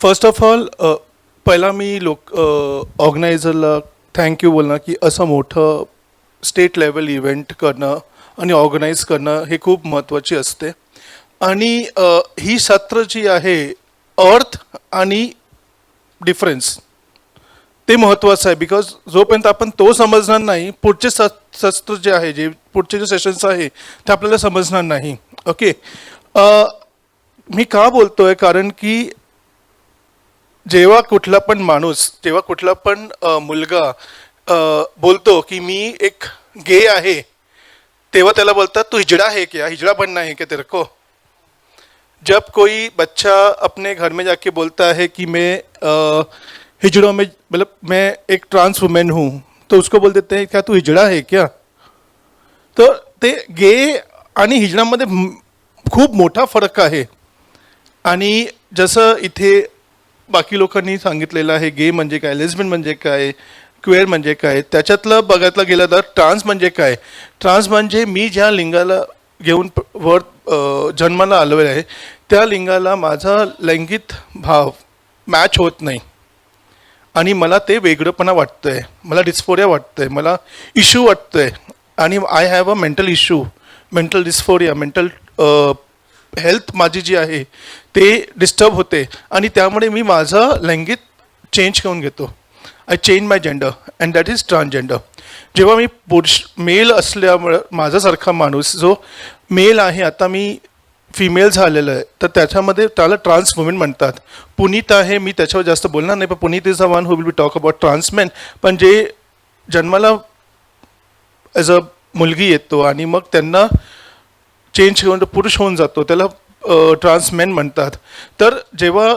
First of all पहिला मी लोक ऑर्गनायझरला thank you बोलणं की असं मोठं स्टेट लेवल इव्हेंट करणं आणि ऑर्गनाईज करणं हे खूप महत्त्वाची असते. आणि ही सत्र जी आहे अर्थ आणि डिफरन्स ते महत्त्वाचं आहे बिकॉज जोपर्यंत आपण तो समजणार नाही पुढचे स सत्र जे आहे जे पुढचे जे सेशन्स आहे ते आपल्याला समजणार नाही. ओके मी का बोलतो आहे कारण की जेव्हा कुठला पण माणूस जेव्हा कुठला पण मुलगा बोलतो की मी एक गे आहे तेव्हा त्याला बोलतात तू हिजड़ा है क्या? हिजड़ा बनना है क्या तेरे को? जब कोई बच्चा अपने घर में जाके बोलता है कि मैं हिजड़ों में मतलब मैं एक ट्रांस वुमेन हूँ तो उसको बोल देते हैं क्या तू हिजड़ा है क्या? तर ते गे आणि हिजडामध्ये खूप मोठा फरक आहे. आणि जसं इथे बाकी लोकांनी सांगितलेलं आहे गे म्हणजे काय लेस्बियन म्हणजे काय क्वेअर म्हणजे काय त्याच्यातलं बघायला गेलं तर ट्रान्स म्हणजे काय? ट्रान्स म्हणजे मी ज्या लिंगाला घेऊन वर जन्माला आलो आहे त्या लिंगाला माझा लैंगिक भाव मॅच होत नाही. आणि मला ते वेगळंपणा वाटतं आहे मला डिस्फोरिया वाटतं आहे मला इश्यू वाटतं आहे आणि I have a mental issue mental dysphoria mental health माझी जी आहे ते डिस्टर्ब होते आणि त्यामुळे मी माझं लैंगिक चेंज करून घेतो. I change my gender and that is transgender जेव्हा मी पुरुष मेल असल्यामुळं माझ्यासारखा माणूस जो मेल आहे आता मी फिमेल झालेलं आहे तर त्याच्यामध्ये त्याला ट्रान्स वुमेन म्हणतात. पुनीत आहे मी त्याच्यावर जास्त बोलणार नाही पण Puneet is a one who will be talk about transmen पण जे जन्माला ॲज अ मुलगी येतो आणि मग त्यांना चेंज करून तो पुरुष होऊन जातो त्याला ट्रान्समेन म्हणतात. तर जेव्हा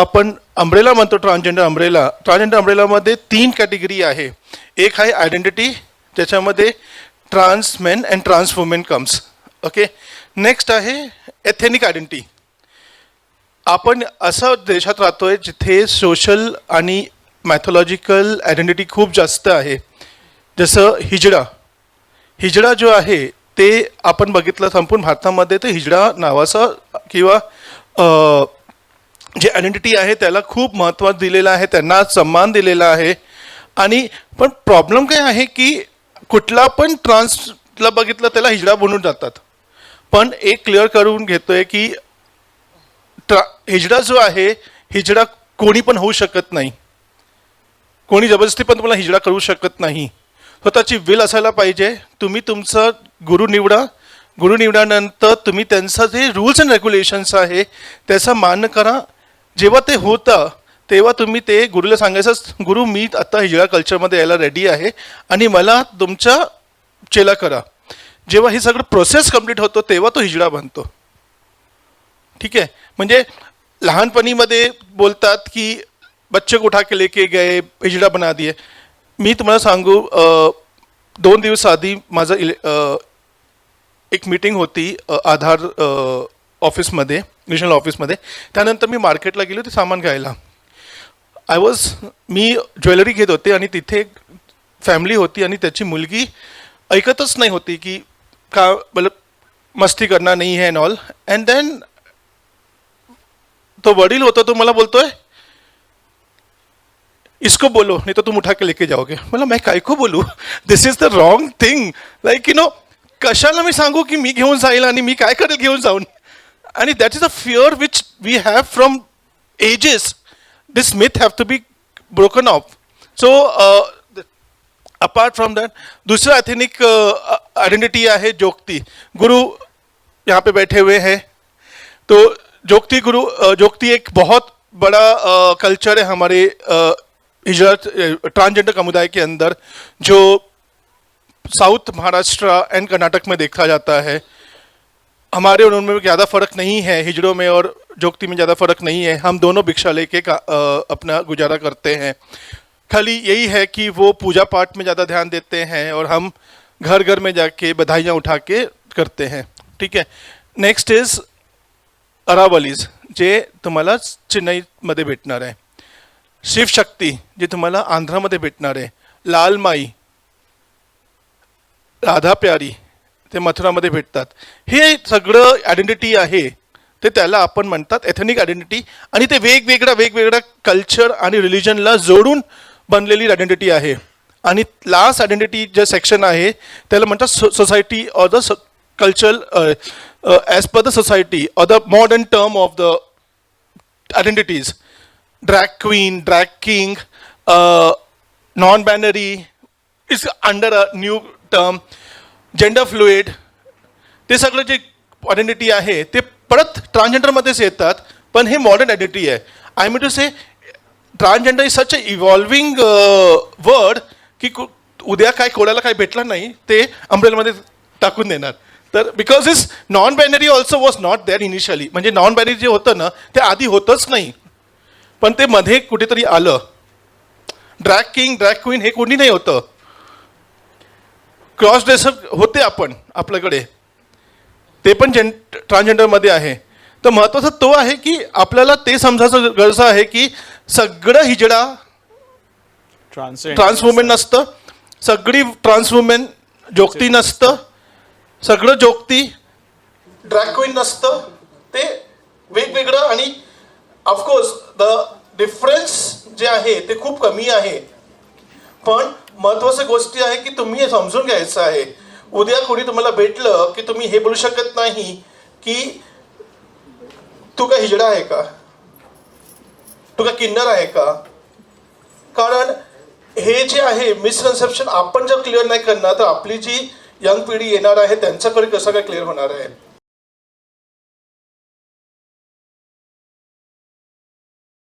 आपण अंब्रेला म्हणतो ट्रान्सजेंडर अंब्रेला ट्रान्सजेंडर अंब्रेलामध्ये तीन कॅटेगरी आहे. एक आहे आयडेंटिटी ज्याच्यामध्ये transmen and trans women comes okay next आहे एथेनिक आयडेंटिटी आपण असं देशात राहतोय जिथे सोशल आणि मॅथॉलॉजिकल आयडेंटिटी खूप जास्त आहे. जसं हिजडा. हिजडा जो आहे ते आपण बघितलं संपूर्ण भारतामध्ये ते हिजडा नावाचं किंवा जे आयडेंटिटी आहे त्याला खूप महत्त्व दिलेलं आहे त्यांना सन्मान दिलेला आहे. आणि पण प्रॉब्लेम काय आहे की कुठला पण ट्रान्सला बघितलं त्याला हिजडा बनून जातात. पण एक क्लिअर करून घेतोय की ट्रा हिजडा जो आहे हिजडा कोणी पण होऊ शकत नाही. कोणी जबरदस्ती पण तुम्हाला हिजडा करू शकत नाही. स्वतःची विल असायला पाहिजे. तुम्ही तुमचं गुरु निवडा. गुरु निवडानंतर तुम्ही त्यांचं जे रूल्स अँड रेग्युलेशन्स आहे त्याचा मान करा. जेव्हा ते होतं तेव्हा तुम्ही ते गुरुला सांगायचं गुरु मी आता हिजडा कल्चरमध्ये यायला रेडी आहे आणि मला तुमचा चेला करा. जेव्हा ही सगळं प्रोसेस कंप्लीट होतो तेव्हा तो हिजडा बनतो. ठीक आहे? म्हणजे लहानपणीमध्ये बोलतात की बच्चे को उठा के लेके गए? हिजडा बना दिए. मी तुम्हाला सांगू दोन दिवस आधी माझं इले एक मीटिंग होती आधार ऑफिसमध्ये नॅशनल ऑफिसमध्ये त्यानंतर मी मार्केटला गेलो ते सामान घ्यायला. आय वॉज मी ज्वेलरी घेत होते आणि तिथे एक फॅमिली होती आणि त्याची मुलगी ऐकतच नाही होती की का मतलब मस्ती करना नाही आहे अँड ऑल अँड देन तो वडील होता तो मला बोलतोय इसको बोलो नहीं तो तुम उठा के लेके जाओगे. मला मैं काय को बोलू? This is the wrong thing like you know कशाला मी सांगू की मी घेऊन जाईल आणि मी काय करेल घेऊन जाऊन? आणि that is a fear which we have from ages this myth have to be broken of so apart from that दूसरा एथेनिक आइडेंटिटी है जोगती गुरु यहाँ पे बैठे हुए हैं। तो जोगती गुरु uh, जोगती एक बहुत बड़ा uh, कल्चर है हमारे uh, हिजरत ट्रांसजेंडर समुदाय के अंदर जो साउथ महाराष्ट्र एंड कर्नाटक में देखा जाता है। हमारे और उनमें ज़्यादा फ़र्क नहीं है, हिजड़ों में और जोगती में ज़्यादा फ़र्क नहीं है। हम दोनों भिक्षा लेके अपना गुजारा करते हैं। खाली यही है कि वो पूजा पाठ में ज़्यादा ध्यान देते हैं और हम घर घर में जाके बधाइयाँ उठा के करते हैं। ठीक है? Next is Aravallis. जे, तुम्हाला चेन्नईमध्ये भेटणार आहे। शिवशक्ती, जे तुम्हाला आंध्रामध्ये भेटणार आहे। लालमाई राधा प्यारी ते मथुरामध्ये भेटतात. हे सगळं आयडेंटिटी आहे ते त्याला आपण म्हणतात एथनिक आयडेंटिटी आणि ते वेगवेगळ्या वेगवेगळ्या कल्चर आणि रिलिजनला जोडून बनलेली आयडेंटिटी आहे. आणि लास्ट आयडेंटिटी जे सेक्शन आहे त्याला म्हणतात so society or the cultural as per the society or the modern term of the identities drag queen drag king non binary is under a new term gender fluid ते सगळं जे identity आहे ते परत ट्रान्सजेंडरमध्येच येतात पण हे मॉडर्न आयडेंटिटी आहे. I mean to say transgender is such a evolving word की उद्या काय कोणाला काय भेटलं नाही ते अम्ब्रेलमध्ये टाकून देणार. तर because is non binary also was not there initially म्हणजे नॉन बायनरी जे होतं ना ते आधी होतंच नाही. पण ते मध्ये कुठेतरी आलं. ड्रॅग किंग ड्रॅग क्वीन हे कोणी नाही होतं. क्रॉस ड्रेसर होते आपण आपल्याकडे. ते पण जें ट्रान्सजेंडरमध्ये आहे. तर महत्त्वाचं तो आहे की आपल्याला ते समजायचं गरज आहे की सगळं हिजडा ट्रान्स वुमेन नसतं. सगळी ट्रान्स वुमेन जोगती नसतं. सगळं जोगती ड्रॅग क्वीन नसतं. ते वेगवेगळं आणि ऑफकोर्स द डिफरन्स जे आहे ते खूप कमी आहे. पण महत्त्वाच्या गोष्टी आहे की तुम्ही हे समजून घ्यायचं आहे. उद्या कोणी तुम्हाला भेटलं की तुम्ही हे बोलू शकत नाही की तू का हिजडा आहे का? तू का किन्नर आहे का? कारण हे जे आहे मिसकन्सेप्शन आपण जर क्लिअर नाही करणार तर आपली जी यंग पिढी येणार आहे त्यांच्याकडे कसं काय क्लिअर होणार आहे?